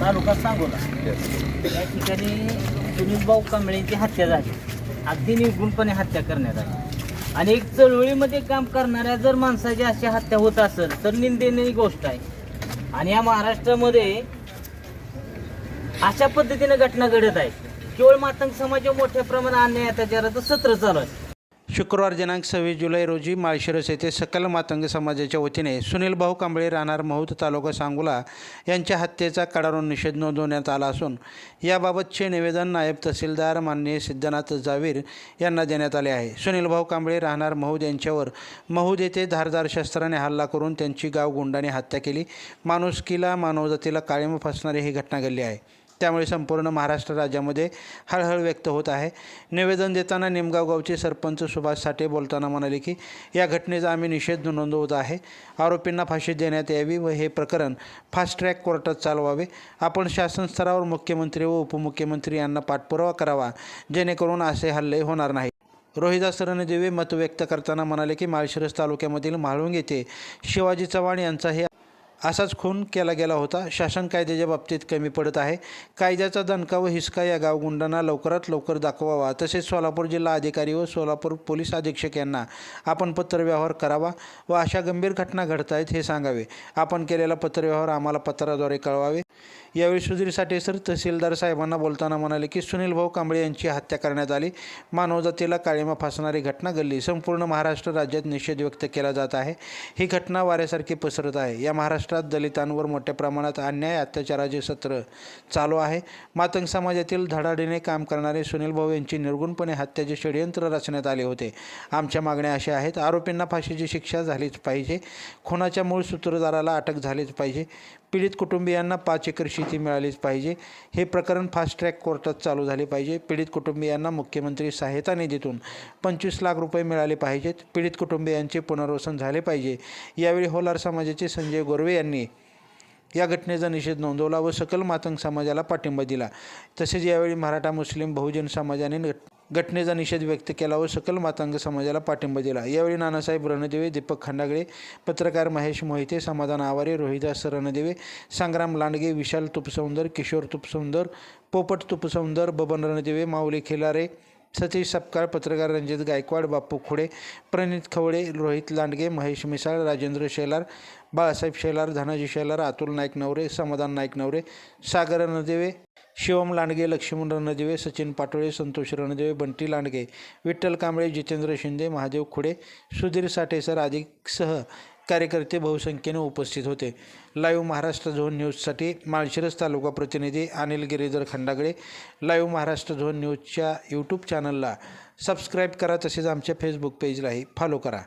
तालुका सांगोला. या ठिकाणी सुनील भाऊ कांबळेंची हत्या झाली. अगदी निर्गुणपणे हत्या करण्यात आली. आणि एक चळवळीमध्ये काम करणाऱ्या जर माणसाची अशी हत्या होत असेल तर निंदनीय गोष्ट आहे. आणि या महाराष्ट्रामध्ये अशा पद्धतीने घटना घडत आहे. केवळ मातंग समाजावर मोठ्या प्रमाणात अन्याय अत्याचाराचं सत्र चालू आहे. शुक्रवार दिनांक सव्वीस जुलै रोजी माळशिरस येथे सकल मातंग समाजाच्या वतीने सुनील भाऊ कांबळे राहणार महूद तालुका सांगोला यांच्या हत्येचा कडाडून निषेध नोंदवण्यात आला असून याबाबतचे निवेदन नायब तहसीलदार माननीय सिद्धनाथ जावीर यांना देण्यात आले आहे. सुनील भाऊ कांबळे राहणार महूद यांच्यावर महूद येथे धारदार शस्त्राने हल्ला करून त्यांची गाव गुंडाने हत्या केली. माणुसकीला मानवजातीला काळीमा फसणारी ही घटना घडली आहे. त्यामुळे संपूर्ण महाराष्ट्र राज्यामध्ये हळहळ व्यक्त होत आहे. निवेदन देताना निमगाव गावचे सरपंच सुभाष साठे बोलताना म्हणाले की या घटनेचा आम्ही निषेध नोंदवत आहे. आरोपींना फाशी देण्यात यावी व हे प्रकरण फास्ट ट्रॅक कोर्टात चालवावे. आपण शासन स्तरावर मुख्यमंत्री व उपमुख्यमंत्री यांना पाठपुरावा करावा जेणेकरून असे हल्ले होणार नाही रोहिदास रणदेवे मत व्यक्त करताना म्हणाले की माळशिरस तालुक्यामधील म्हाळुंग येथे शिवाजी चव्हाण यांचा हे असाच खून केला गेला होता. शासन कायद्याच्या बाबतीत कमी पडत आहे. कायद्याचा दणका व हिसका या गावगुंडांना लवकरात लवकर दाखवावा. तसेच सोलापूर जिल्हा अधिकारी व सोलापूर पोलीस अधीक्षक यांना आपण पत्रव्यवहार करावा व अशा गंभीर घटना घडत आहेत हे सांगावे. आपण केलेला पत्रव्यवहार आम्हाला पत्राद्वारे कळवावे. यावेळी सुधीर साठे सर तहसीलदार साहेबांना बोलताना म्हणाले की सुनील भाऊ कांबळे यांची हत्या करण्यात आली. मानवजातीला काळीमा फासणारी घटना घडली. संपूर्ण महाराष्ट्र राज्यात निषेध व्यक्त केला जात आहे. ही घटना वाऱ्यासारखी पसरत आहे. या महाराष्ट्र महाराष्ट्रात दलितांवर मोठ्या प्रमाणात अन्याय अत्याचाराचे सत्र चालू आहे. मातंग समाजातील धडाडीने काम करणारे सुनील भाऊ यांची निर्गुणपणे हत्याचे षडयंत्र रचण्यात आले होते. आमच्या मागण्या अशा आहेत. आरोपींना फाशीची शिक्षा झालीच पाहिजे. खुनाच्या मूळ सूत्रधाराला अटक झालीच पाहिजे. पीडित कुटुंबियांना पाच एकर शेती मिळालीच पाहिजे. हे प्रकरण फास्ट ट्रॅक कोर्टात चालू झाले पाहिजे. पीडित कुटुंबियांना मुख्यमंत्री सहायता निधीतून पंचवीस लाख रुपये मिळाले पाहिजेत. पीडित कुटुंबियांचे पुनर्वसन झाले पाहिजे. यावेळी होलार समाजाचे संजय गोरवे यांनी या घटनेचा निषेध नोंदवला व सकल मातंग समाजाला पाठिंबा दिला. तसेच यावेळी मराठा मुस्लिम बहुजन समाजाने घटनेचा निषेध व्यक्त केला व सकल मातंग समाजाला पाठिंबा दिला. यावेळी नानासाहेब रणदेवे दीपक खांडागळे पत्रकार महेश मोहिते समाधान आवारे रोहिदास रणदेवे संग्राम लांडगे विशाल तुपसौंदर किशोर तुपसौंदर पोपट तुपसौंदर बबन रणदेवे माऊली खिलारे सतीश सपकाळ पत्रकार रणजित गायकवाड बापू खुडे प्रणित खवळे रोहित लांडगे महेश मिसाळ राजेंद्र शेलार बाळासाहेब शेलार धनाजी शेलार अतुल नाईक नवरे समाधान नाईक नवरे सागर नदेवे शिवम लांडगे लक्ष्मण रणदेवे सचिन पाटोळे संतोष रणदेवे बंटी लांडगे विठ्ठल कांबळे जितेंद्र शिंदे महादेव खुडे सुधीर साठेसर आदीसह कार्यकर्ते बहुसंख्येने उपस्थित होते. लाईव्ह महाराष्ट्र झोन न्यूजसाठी माळशिरस तालुका प्रतिनिधी अनिल गिरीधर खंडागळे लाईव्ह महाराष्ट्र झोन न्यूजच्या यूट्यूब चॅनलला सबस्क्राईब करा तसेच आमच्या फेसबुक पेजलाही फॉलो करा.